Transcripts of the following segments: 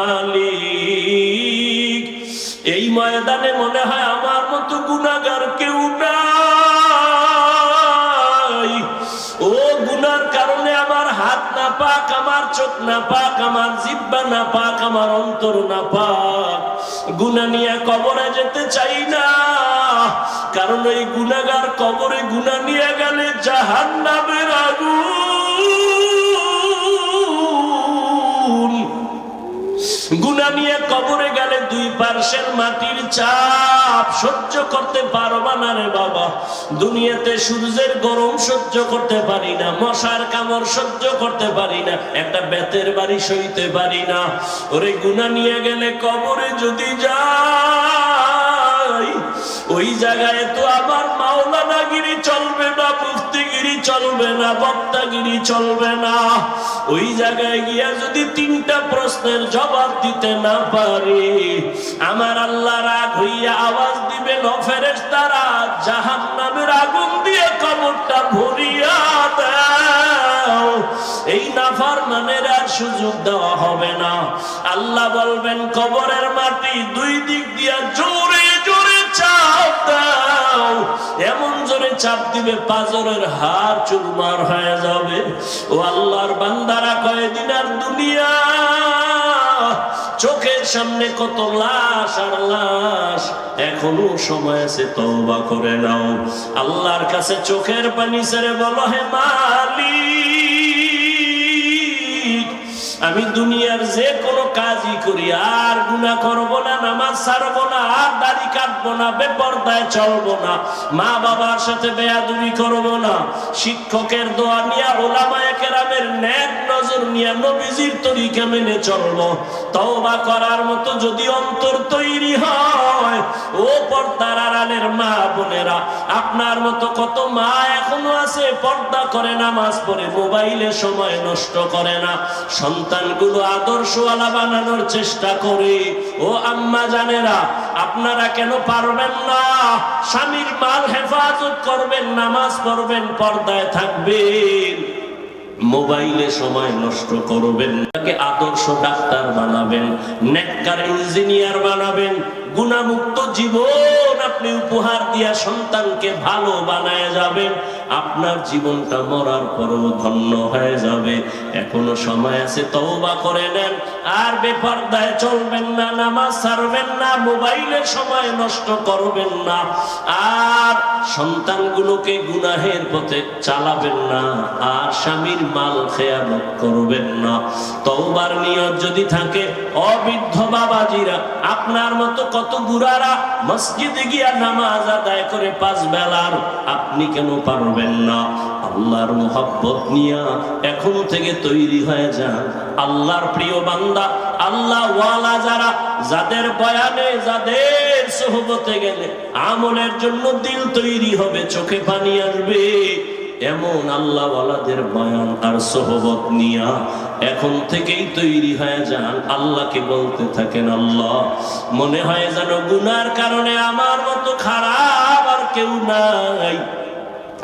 মালিক। এই ময়দানে মনে হয় আমার মতো গুনাগার কেউ নাই। ও গুনার কারণে আমার হাত না পাক, আমার চোখ না পাক, আমার জিব্বা না পাক, আমার অন্তর না পাক। গুনা নিয়ে কবরে যেতে চাই না। কারণ এই গুনাগার কবরে গুনা নিয়ে গেলে জাহান নামের আগুন গুনা নিয়ে কবরে গেলে দুই পার্শ্বের মাটির চাপ সহ্য করতে পারবা না রে বাবা। দুনিয়াতে সূর্যের গরম সহ্য করতে পারি না, মশার কামড় সহ্য করতে পারি না, একটা বেতের বাড়ি সইতে পারি না। ওরে গুনা নিয়ে গেলে কবরে যদি যাই ওই জায়গায় তো মাওলানাগিরি চলবে না চলবে না, বক্তাগিরি চলবে না। ওই জায়গায় গিয়া যদি তিনটা প্রশ্নের জবাব দিতে না পারি, আমার আল্লাহ রাগ হইয়া আওয়াজ দিবে নফেরের তারা জাহান নামের আগুন দিয়ে কবরটা ভরিয়া দাও। এই নাফার মানের আর সুযোগ দেওয়া হবে না। আল্লাহ বলবেন, কবরের মাটি দুই দিক দিয়া জোরে দাও, এমন জোরে চাপ দিবে পাজরের হার চুরমার হয়ে যাবে। ও আল্লাহর বান্দারা কয়েদিন আর দুনিয়া, চোখের সামনে কত লাশ আর লাশ, এখনও সময় আছে তওবা করে নাও। আল্লাহর কাছে চোখের পানি ছেড়ে বলো, হে মালিক আমি দুনিয়ার যে কোনো কাজই করি, আর গুণা করব না, নামাজ ছাড়বো না, আর দাড়ি কাটবো না, বেপরদায় চলবো না মা বাবার সাথে বেয়াদুরি করব না। শিক্ষকের দোয়া নিয়া ওলামায়ে কেরামের ন্যাক নজর নিয়া নবীজির তরিকা মেনে চলবো। তওবা করার মতো যদি অন্তর তৈরি হয়, ও পর্দার আড়ালের মা বোনেরা, আপনার মতো কত মা এখনও আছে, পর্দা করে নামাজ পড়ে, মোবাইলে সময় নষ্ট করে না। সন্তানগুলো আদর্শওয়ালা বানানোর চেষ্টা করে। ও আম্মা জানেরা, আপনারা কেন পারবেন না? স্বামীর মাল হেফাজত করবেন, নামাজ পড়বেন, পর্দায় থাকবেন। মোবাইলে সময় নষ্ট করবেন তাকে আদর্শ ডাক্তার বানাবেন, নেককার ইঞ্জিনিয়ার বানাবেন, গুণামুক্ত জীবন আপনি উপহার দিয়া সন্তানকে ভালো বানায় যাবেন। আপনার জীবনটা মরার পরও ধন্য হয়ে যাবে। এখনও সময় আছে, তওবা করে নেন। আর বেপরদায় চলবেন না, নামাজ ছাড়বেন না, মোবাইলের সময় নষ্ট করবেন না। আর সন্তানগুলোকে গুনাহের পথে চালাবেন না, আর স্বামীর মাল খেয়ানত করবেন না। তওবার নিয়ত যদি থাকে, অবৃদ্ধ বাবাজিরা, আপনার মতো কত গুড়ারা মসজিদে গিয়া নামাজ আদায় করে পাঁচ বেলার, আপনি কেন পারবেন না। আল্লাহর মোহাব্বত নিয়া এখন থেকে তৈরি হয়ে যান। আল্লাহর প্রিয় বান্দা, আল্লাহ ওয়ালা যারা, যাদের বয়ানে, যাদের সোহবতে গেলে আমলের জন্য দিল তৈরি হবে, চোখে পানি আসবে। এমন আল্লাহ ওয়ালাদের বয়ান আর সোহবত নিয়া এখন থেকেই তৈরি হয়ে যান। আল্লাহকে বলতে থাকেন, আল্লাহ, মনে হয় যেন গুনার কারণে আমার মতো খারাপ আর কেউ নাই।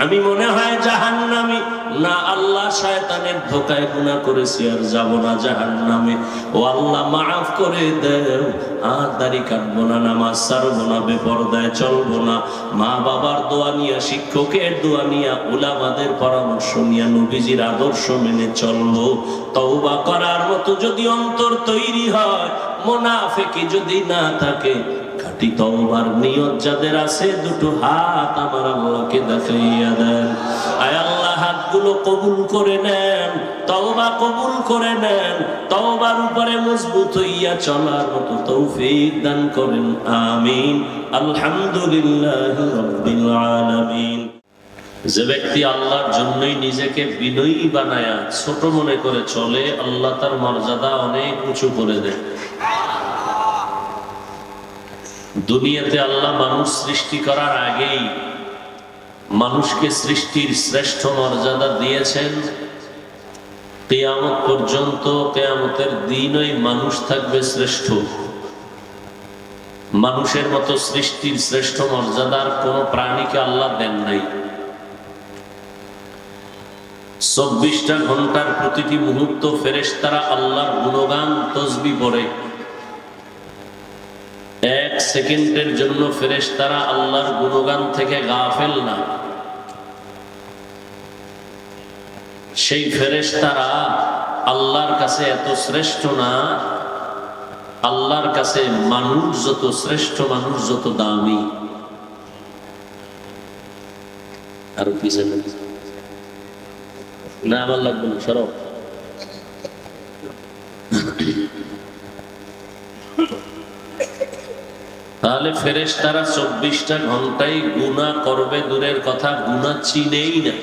আমি মনে হয় জাহান নামে না আল্লাহ শয়তানের ধোকায় গুণা করেছি আর যাব না জাহান নামে ও আল্লাহ মাফ করে দেও। আর দাড়ি কাটবো না, নামাজ ছাড়বো না, বেপরদায় চলবো না। মা বাবার দোয়া নিয়া, শিক্ষকের দোয়া নিয়া, উলামাদের পরামর্শ নিয়া, নবীজির আদর্শ মেনে চলবো। তওবা করার মতো যদি অন্তর তৈরি হয়, মোনাফেকি যদি না থাকে নিয়ত যাদের আছে, দুটো হাত আমার আল্লাহকে দেখাইয়া দেন। আয় আল্লাহ, হাতগুলো কবুল করে নেন, তওবা কবুল করে নেন, তওবার উপরে মজবুত হইয়া চলার তৌফিক দান করেন, আমিন। আলহামদুলিল্লাহ আলামিন। যে ব্যক্তি আল্লাহর জন্যই নিজেকে বিনয়ী বানায়া ছোট মনে করে চলে, আল্লাহ তার মর্যাদা অনেক উঁচু করে দেয়। দুনিয়াতে আল্লাহ মানুষ সৃষ্টি করার আগেই মানুষকে সৃষ্টির শ্রেষ্ঠ মর্যাদা দিয়েছেন। কেয়ামত পর্যন্ত কেয়ামতের দিনই মানুষ থাকবে শ্রেষ্ঠ। মানুষের মতো সৃষ্টির শ্রেষ্ঠ মর্যাদার কোন প্রাণীকে আল্লাহ দেন নাই। চব্বিশটা ঘণ্টার প্রতিটি মুহূর্ত ফেরেশতারা আল্লাহর গুণগান, তসবি পড়ে। এক সেকেন্ডের জন্য ফেরেশতারা আল্লাহর গুণগান থেকে গাফেল না। সেই ফেরেশতারা আল্লাহর কাছে এত শ্রেষ্ঠ না, আল্লাহর কাছে মানুষ যত শ্রেষ্ঠ, মানুষ যত দামি। আর পিছনে না, আমার লাগবে না, সরব। তাহলে ফেরেশ তারা চব্বিশটা ঘন্টায় গুণা করবে, দূরের কথা গুণা চিনেই না।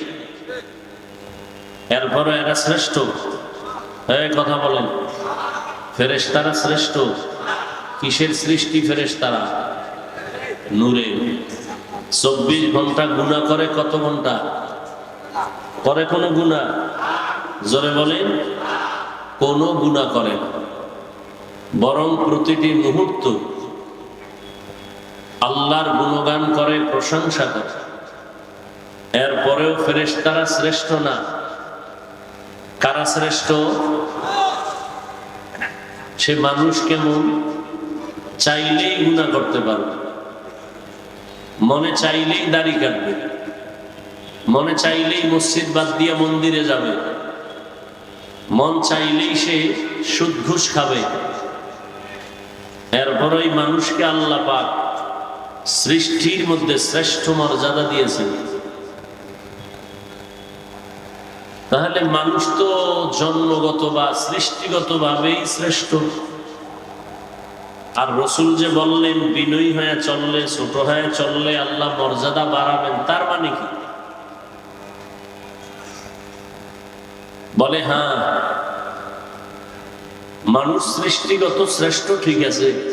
এরপরে এরা শ্রেষ্ঠ। এই কথা বলেন। ফেরেশ তারা শ্রেষ্ঠ। কিসের সৃষ্টি ফেরেশ তারা নূরে। চব্বিশ ঘণ্টা গুণা করে কত ঘণ্টা? করে কোনো গুণা জোরে বলেন, কোনো গুণা করে বরং প্রতিটি মুহূর্ত আল্লাহর গুণগান করে, প্রশংসা করে। এরপরেও ফেরেশতারা শ্রেষ্ঠ না। কারা শ্রেষ্ঠ? সে মানুষ কেমন চাইলেই গুণা করতে পারবে। মনে চাইলেই দাড়ি কাটবে। মনে চাইলেই মসজিদ বাদ দিয়ে মন্দিরে যাবে। মন চাইলেই সে সুদ খাবে। এরপর ওই মানুষকে আল্লাহ পাক সৃষ্টির মধ্যে শ্রেষ্ঠ মর্যাদা দিয়েছেন। তাহলে মানুষ তো জন্মগত বা সৃষ্টিগত ভাবেই শ্রেষ্ঠ। আর রসুল যে বললেন, বিনয়ী হয়ে চললে, ছোট হয়ে চললে আল্লাহ মর্যাদা বাড়াবেন, তার মানে কি? বলে হ্যাঁ মানুষ সৃষ্টিগত শ্রেষ্ঠ ঠিক আছে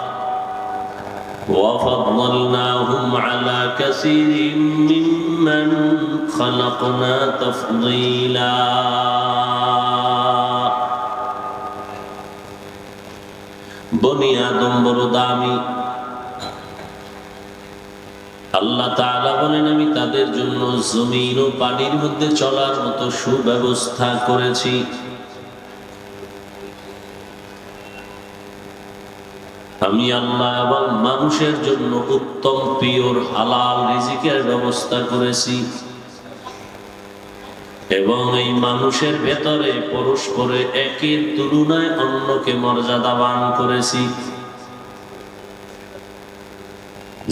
وفضلناهم على كثير ممن خلقنا تفضيلا বনি আদম বড় দামি আল্লাহ তাআলা বলেন আমি তাদের জন্য জমিন ও পানির মধ্যে চলার মতো সুব্যবস্থা করেছি আমি আল্লাহ এবং মানুষের জন্য উত্তম, পিওর, হালাল রিজিকের ব্যবস্থা করেছি। এবং এই মানুষের ভেতরে পরস্পরে একের তুলনায় অন্যকে মর্যাদাবান করেছি।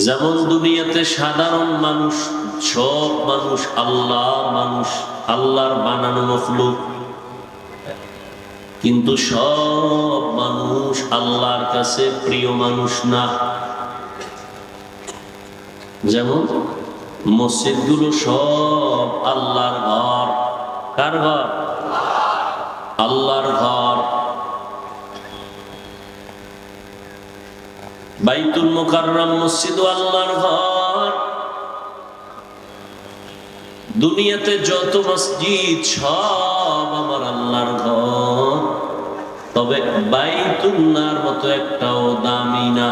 যেমন দুনিয়াতে সাধারণ মানুষ, সব মানুষ আল্লাহ, মানুষ আল্লাহর বানানো মখলুক। কিন্তু সব মানুষ আল্লাহর কাছে প্রিয় মানুষ না। যেমন মসজিদগুলো সব আল্লাহর ঘর। কার ঘর? আল্লাহর ঘর। বাইতুল মোকাররম মসজিদ আল্লাহর ঘর। দুনিয়াতে যত মসজিদ, সব তবে বাইতুল্লাহর মতো একটাও দামি না।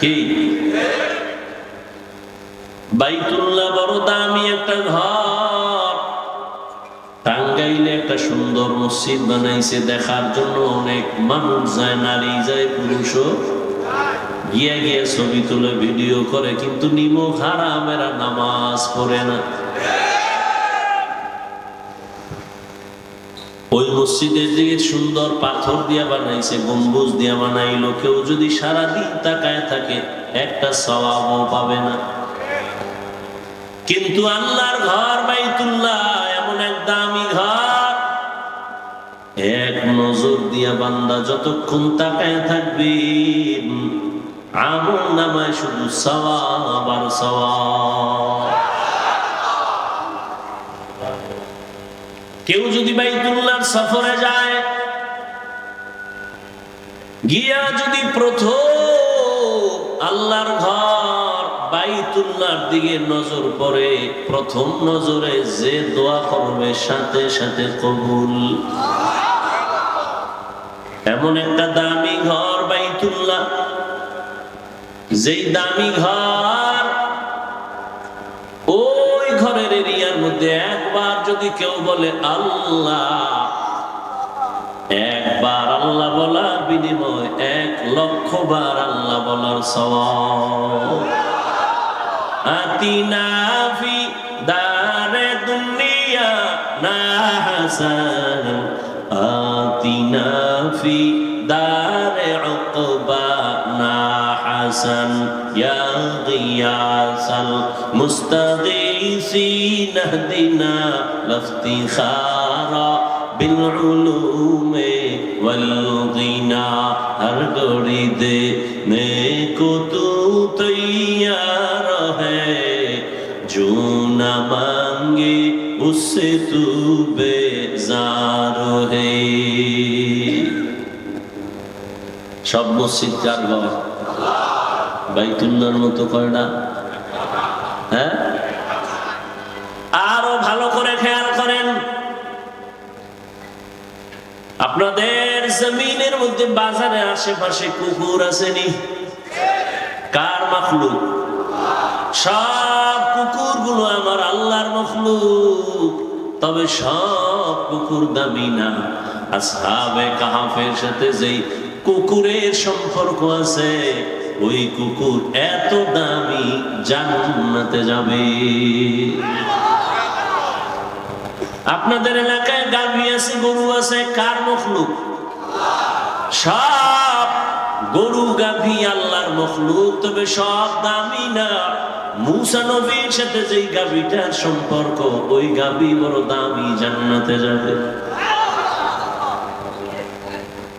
কি? বাইতুল্লাহ বড় দামি একটা ঘর। টাঙ্গাইলে একটা সুন্দর মসজিদ বানাইছে, দেখার জন্য অনেক মানুষ যায়, নারী যায়, পুরুষও। গিয়ে গিয়ে ছবি তুলে, ভিডিও করে, কিন্তু নিমক হারামেরা নামাজ পড়ে না ওই মসজিদের দিকে সুন্দর পাথর দিয়া বানাইছে, গম্বুজ দিয়া বানাইলো, কেউ যদি সারাদিন তাকায় থাকে, একটা সওয়াবও পাবে না। কিন্তু আল্লাহর ঘর বাইতুল্লাহ, এমন এক দামি ঘর। এক নজর দিয়া বান্দা যতক্ষণ তাকায় থাকবে, আমল নামায় শুধু সওয়াব আর সওয়াব। কেউ যদি বাইতুল্লাহর সফরে যায়, গিয়া যদি প্রথম আল্লাহর ঘর বাইতুল্লাহর দিকে নজর পড়ে, প্রথম নজরে যে দোয়া করবে সাথে সাথে কবুল। এমন একটা দামি ঘর বাইতুল্লাহ, যেই দামি ঘর ওই ঘরের এরিয়ার মধ্যে একবার যদি কেউ বলে আল্লাহ, একবার আল্লাহ বলার বিনিময় এক লক্ষ বার আল্লাহ বলার আতিনা দারে দুনিয়া না হাসান। আতিনা ফি দারে উকবা না হাসান। গিয়াসাল الحسين اهدنا لافتخارا بالعلوم والغنى ہر گھڑی دے میں کو تو تیار ہے جو نہ مانگے اس سے تو বেজার হে সব মসজিদ কার বাবা বাইতুল্লার মতো করে না হ্যাঁ ভালো করে খেয়াল করেন। আপনাদের জমিনের মধ্যে বাজারে আশেপাশে কুকুর আসেনি? কার মখলুক? সব কুকুরগুলো আমার আল্লাহর মখলুক। তবে সব কুকুর দামি না। আসহাবে কাহাফের সাথে যেই কুকুরের সম্পর্ক আছে, ওই কুকুর এত দামি জান্নাতে যাবে। আপনাদের এলাকায় গাভী আছে, গরু আছে, কার মখলুক? সব গরু গাভী আল্লাহর মখলুক, তবে সব দামি না। মুসা নবীর সাথে যেই গাভীটার সম্পর্ক, ওই গাভী বড় দামি, জান্নাতে যাবে।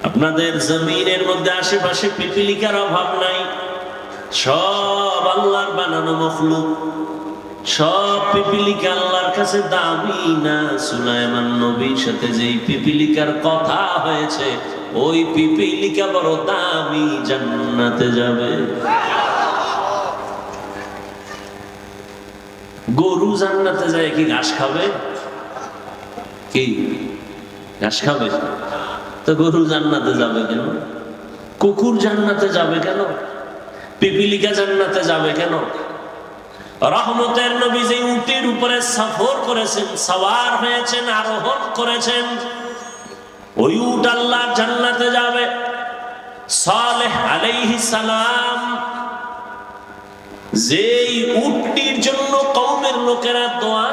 আপনাদের জমিনের মধ্যে আশেপাশে পিপিলিকার অভাব নাই। সব আল্লাহর বানানো মখলুক। সব পিপিলিকা আল্লাহর কাছে দামি না, সুলাইমান নবীর সাথে যেই পিপিলিকার কথা হয়েছে, ওই পিপিলিকা বড় দামি জান্নাতে যাবে। গরু জান্নাতে যায় কি ঘাস খাবে? কি? ঘাস খাবে? তো গরু জান্নাতে যাবে কেন? কুকুর জান্নাতে যাবে কেন? পিপিলিকা জান্নাতে যাবে কেন? রহমতের নবী যে উটের উপরে সফর করেছেন, সওয়ার হয়েছেন, আরোহণ করেছেন, ওই উট আল্লাহ জান্নাতে যাবে। সালেহ আলাইহিস সালাম উটটির জন্য লোকেরা দোয়া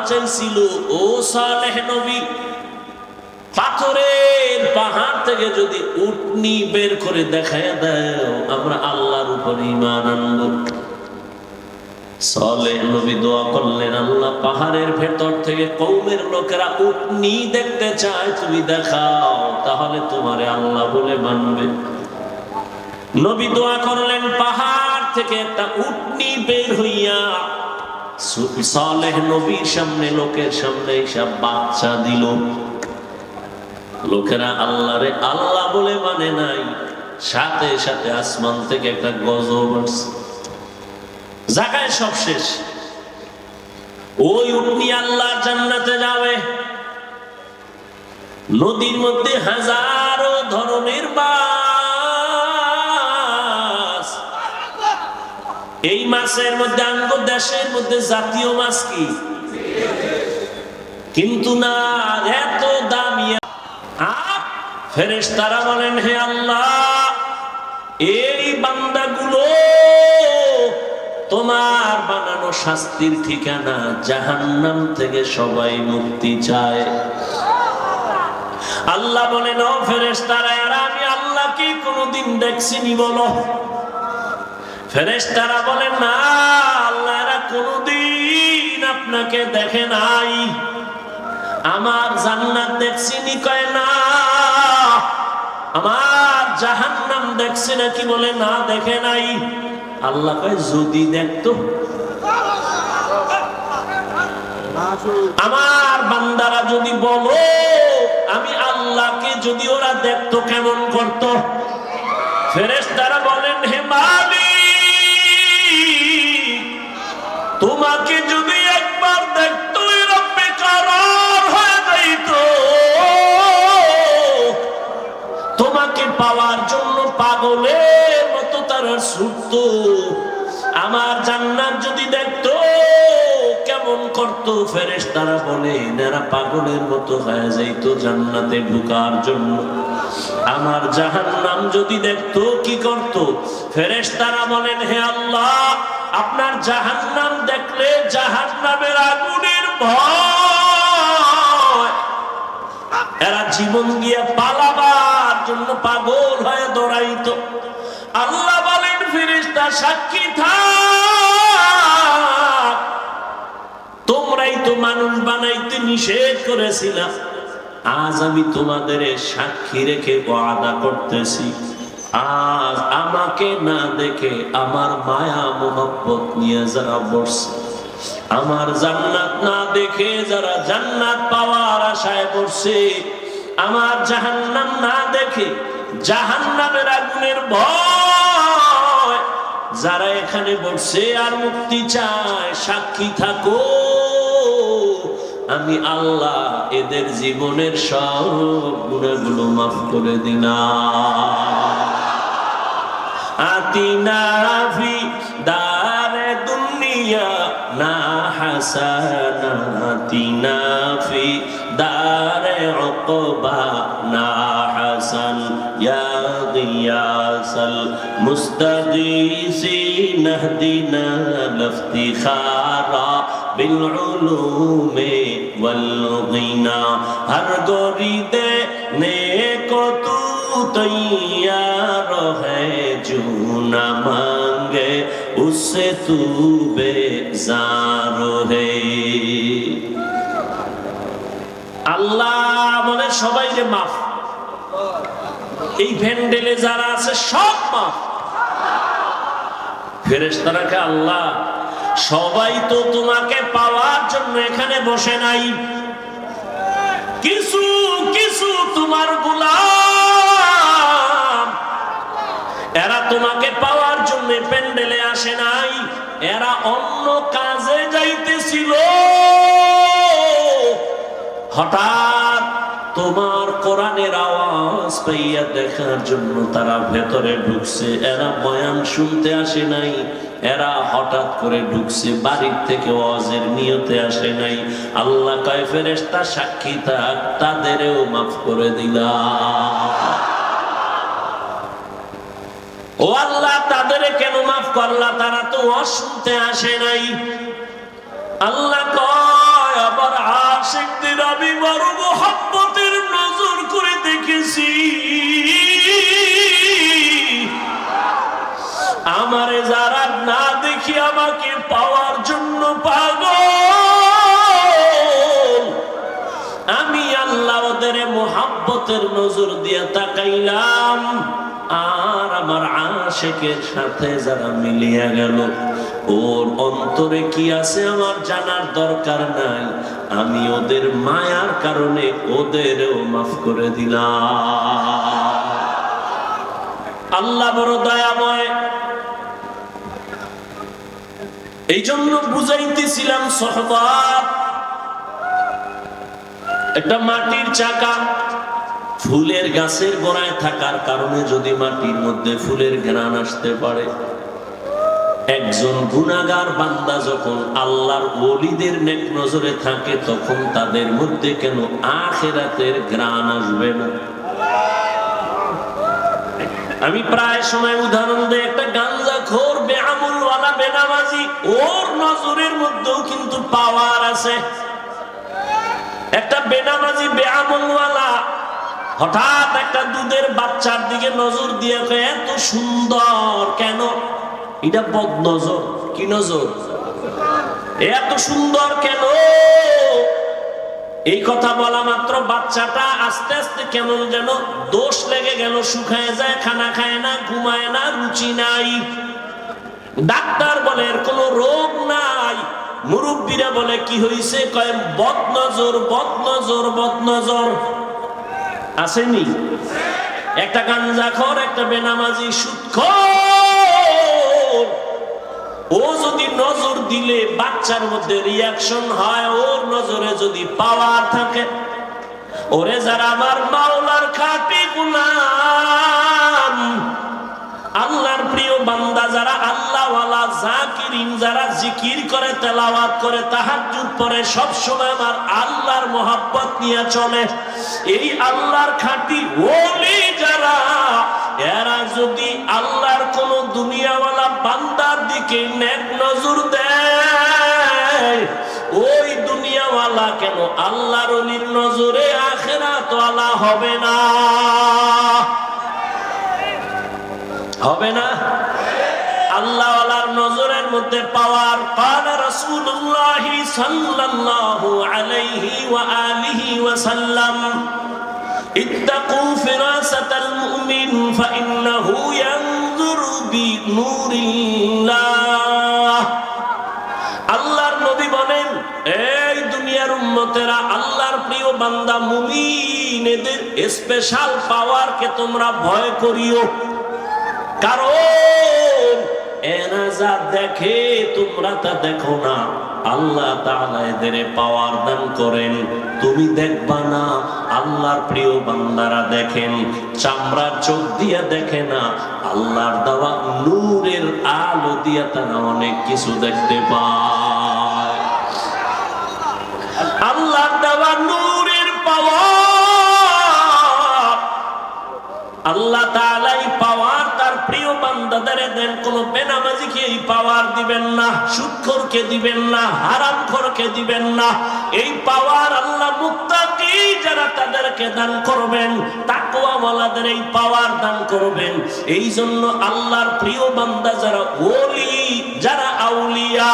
ও সালেহ নবী, পাথরের থেকে যদি উটনি বের করে দেখায় আমরা আল্লাহর উপর ইমান আনব। দোয়া করলেন, আল্লাহ পাহাড়ের ভেতর থেকে উটনি দেখতে তুমি তাহলে তোমারে আল্লাহ বলে দোয়া করলেন, পাহাড় থেকে একটা উটনি বের হইয়া নবীর সামনে, লোকের সামনে সব বাচ্চা দিল। লোকেরা আল্লাহরে আল্লাহ বলে মানে নাই, সাথে সাথে আসমান থেকে একটা গজব আসছে। জায়গায় সব শেষ। ওই উটনি আল্লাহ জান্নাতে যাবে। নদীর মধ্যে হাজারো ধরনের মাছ। এই মাছের মধ্যে আঙ্গ, দেশের মধ্যে জাতীয় মাছ কি? কিন্তু না, এত দামি। ফেরেশ তারা বলেন, হে আল্লাহ, এই বান্দাগুলো তোমার বানানো শাস্তির ঠিকানা জাহান্নাম থেকে সবাই মুক্তি চায়। আল্লাহ বলে বলেন, ও ফেরেশতারা আর আমি আল্লাহকে কোনোদিন দেখছিনি বলো। ফেরেশতারা বলেন, না, আল্লাহ এরা কোনোদিন আপনাকে দেখে নাই। আমার জান্নাত দেখছিনি, কয় না। আমার জাহান্নাম দেখছে নাকি বলে, না, দেখে নাই। আল্লাহ কয়, যদি দেখতো। আমার বান্দারা যদি বলো, আমি আল্লাহকে যদি ওরা দেখতো, কেমন করত? ফেরেস তারা বলেন, হে মালি তোমাকে যদি একবার দেখতো এরকম বেকার হয়ে যাইত। তোমাকে পাওয়ার জন্য পাগলের মতো তারা ছুটতো। আমার জান্নাত যদি দেখতো, কেমন করতো ফেরেশ তারা বলে এনারা পাগলের মতো হয়ে যাইতো জান্নাতে ঢুকার জন্য। আমার জাহান্নাম যদি দেখতো, কি করত? ফেরেশ তারা বলেন, হে আল্লাহ, আপনার জাহান্নাম দেখলে জাহান্নামের আগুনের ভয়। এরা জীবন দিয়ে পালাবার জন্য পাগল হয়ে দৌড়াইতো। আল্লাহ ফিরিস্তা সাক্ষী থাক। তোমরাই তো মানুষ বানাইতে নিষেধ করেছিলাম আজ আমি তোমাদের সাক্ষী রেখে ওয়াদা করতেছি। আজ আমাকে না দেখে আমার মায়া মোহব্বত নিয়ে যারা বসছে, আমার জান্নাত না দেখে যারা জান্নাত পাওয়ার আশায় বসছে, আমার জাহান্নাম না দেখে জাহান্নামের আগুনের ভয় যারা এখানে বসছে আর মুক্তি চায়, সাক্ষী থাকো। আমি আল্লাহ এদের জীবনের সব গুণাগুলো মাফ করে দিলাম। আতিনা দুনিয়া, না হাসানা আতিনা ফি, দারে উকবা না হাসান, ইয়া غياس المستغيثين اهدنا لافتخارا بالعلوم والغنى هر غريده نیکو تو تیار ہے جو نہ مانگے اس سے تو بے زار ہے اللہ বলে সবাই যে معاف এই ভ্যান্ডেলে যারা আছে, সব মাফ। ফেরেশতারাকে আল্লাহ, সবাই তো তোমাকে পাওয়ার জন্য এখানে বসে নাই। কিছু কিছু তোমার গোলাম, এরা তোমাকে পাওয়ার জন্য প্যান্ডেলে আসে নাই। এরা অন্য কাজে যাইতেছিল। হঠাৎ তোমার কোরআনের আওয়াজ পাইয়া দেখার জন্য তারা ভেতরে ঢুকছে। এরা বয়ান শুনতে আসে নাই, এরা হঠাৎ করে ঢুকছে, বাড়ির থেকে ওয়াজের নিয়তে আসে নাই। আল্লাহ কয়, ফেরেশতা সাক্ষী থাক, তাদেরও মাফ করে দিলাম। ও আল্লাহ তাদের কেন মাফ করলা? তারা তো অশুনতে আসে নাই। আল্লাহ কয় আবার আশিকদের আমি বড় মোহাম্মতের নজর করে দেখেছি। আমারে যারা না দেখি আমাকে পাওয়ার জন্য পাগল, আমি আল্লাহ ওদের মোহাব্বতের নজর দিয়ে তাকাইলাম। আর আমার আশেকের সাথে যারা মিলিয়ে গেল, ওর অন্তরে কি আছে আমার জানার দরকার নাই। আমি ওদের মায়ার কারণে ওদেরও মাফ করে দিলাম। আল্লাহ বড় দয়াময়। এই জন্য বুঝাইতেছিলাম সহবাদ একটা মাটির চাকা ফুলের গাছের গোড়ায় থাকার কারণে যদি মাটির মধ্যে ফুলের ঘ্রাণ আসতে পারে। একজন গুণাগার বান্দা যখন আল্লাহর ওলিদের নেক নজরে থাকে, তখন তাদের মধ্যে কেন আখেরাতের গ্রাণ আসবে না? আমি প্রায় সময় উদাহরণ দেই, একটা গাঞ্জা খোর বেআমুল ওয়ালা বেনামাজি, ওর নজরের মধ্যেও কিন্তু পাওয়ার আছে। একটা বেনামাজি বেআমুল ওয়ালা হঠাৎ একটা দুধের বাচ্চার দিকে নজর দিয়ে এত সুন্দর, কেন? এটা বদ নজর কি নজর? এত সুন্দর কেন? এই কথা বলা মাত্র বাচ্চাটা আস্তে আস্তে কেমন যেন দোষ লেগে গেল, শুকায় যায়, খানা খায় না, ঘুমায় না, রুচি নাই। ডাক্তার বলে, এর কোনো রোগ নাই। মুরব্বীরা বলে, কি হয়েছে কয়, বদনজর বদনজর বদনজর। আসেনি। একটা গাঞ্জাখর, একটা বেনামাজি সুৎখর। ও যদি নজর দিলে বাচ্চার মধ্যে রিয়াকশন হয়, ওর নজরে যদি পাওয়ার থাকে, ওরে যারা আমার মাওলার খাটি গুলাম আল্লাহর প্রিয় বান্দা যারা আল্লাহওয়ালা, জাকিরিন যারা জিকির করে, তেলাওয়াত করে, তাহাজ্জুদ পরে সব সময় আমার আল্লাহর মোহাব্বত নিয়ে চলে। এই আল্লাহর খাঁটি ওলি যারা, এরা যদি আল্লাহর কোন দুনিয়াওয়ালা বান্দার দিকে নেক নজর দেয়, ওই দুনিয়াওয়ালা কেন আল্লাহর অলির নজরে আখেরাত ওয়ালা হবে না? হবে না আল্লাহওয়ালার নজরের মধ্যে পাওয়ার قال رسول الله صلى الله عليه وآله وسلم اتقوا فراسة المؤمن فإنه ينظر بنور الله আল্লাহর নবী বলেন এই দুনিয়ার উম্মতেরা আল্লাহর প্রিয় বান্দা মুমিন এদের স্পেশাল পাওয়ারকে তোমরা ভয় করিও কারণ যা দেখে তোমরা তা দেখো না। আল্লাহ তাআলা এদের পাওয়ার দান করেন। তুমি দেখবা না, আল্লাহর প্রিয় বান্দারা দেখেন চামড়ার চোখ দিয়া দেখে না, আল্লাহর দেওয়া নূরের আলো দিয়া তারা অনেক কিছু দেখতে পায়। আল্লাহর দেওয়া নূরের পাওয়ার, আল্লাহ তাআলাই প্রিয় বান্দাদের দেন কোন বেনামাজিকে এই পাওয়ার দিবেন না? সুদখোরকে দিবেন না, হারামখোরকে দিবেন না। এই পাওয়ার আল্লাহ মুত্তাকি যারা তাদেরকে দান করবেন, তাকওয়াওয়ালাদের এই পাওয়ার দান করবেন। এই জন্য আল্লাহর প্রিয় বান্দা যারা ওলি, যারা আউলিয়া,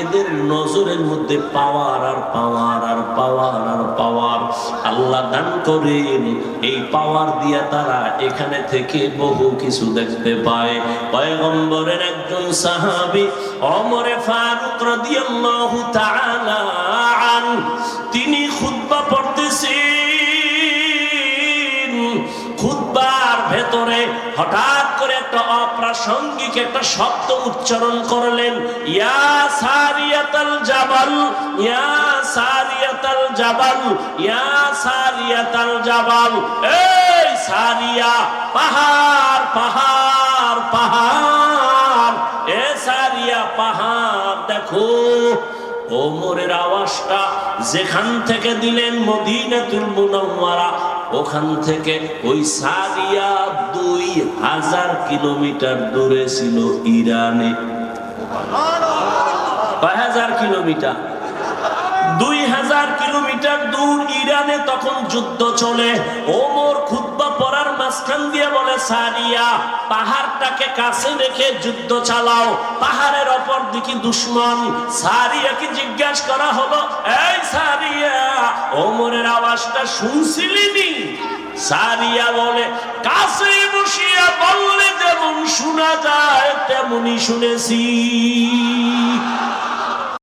এদের নজরের মধ্যে পাওয়ার আর পাওয়ার আর পাওয়ার আল্লাহ দান করেন। এই পাওয়ার দিয়া তারা এখানে থেকে বহু কিছু দেখতে পায়। পয়গম্বরের একজন সাহাবী অমরে ফারুক রাদিয়াল্লাহু তাআলা তিনি খুতবা পড়তেছেন। খুতবার ভেতরে হঠাৎ করে একটা অপ্রাসঙ্গিক একটা শব্দ উচ্চারণ করলেন, ইয়া সারিয়াতাল জাবাল, ইয়া সারিয়াতাল জাবাল, ইয়া সারিয়াতাল জাবাল, এই সারিয়া, পাহাড় পাহাড় পাহাড়, এ সারিয়া, পাহাড়, দেখো, ওমরের আওয়াজটা যেখান থেকে দিলেন মদিনাতুল মুনাওয়ারা ওখান থেকে ওই সারিয়া দুই হাজার কিলোমিটার দূরে ছিল ইরানে। হাজার কিলোমিটার? দুই হাজার কিলোমিটার দূর ইরানে তখন যুদ্ধ চলে। ওমর পড়ার মাঝখান দিয়ে বলে সারিয়া পাহাড়টাকে কাছে রেখে যুদ্ধ চালাও। পাহাড়ের অপর দিকে দুশ্মন। সারিয়াকে জিজ্ঞাসা করা হলো, এই সারিয়া ওমরের আওয়াজটা শুনছিলিনি সারিয়া বলে, কাছে বসিয়া বললে যেমন শোনা যায়, তেমনি শুনেছি।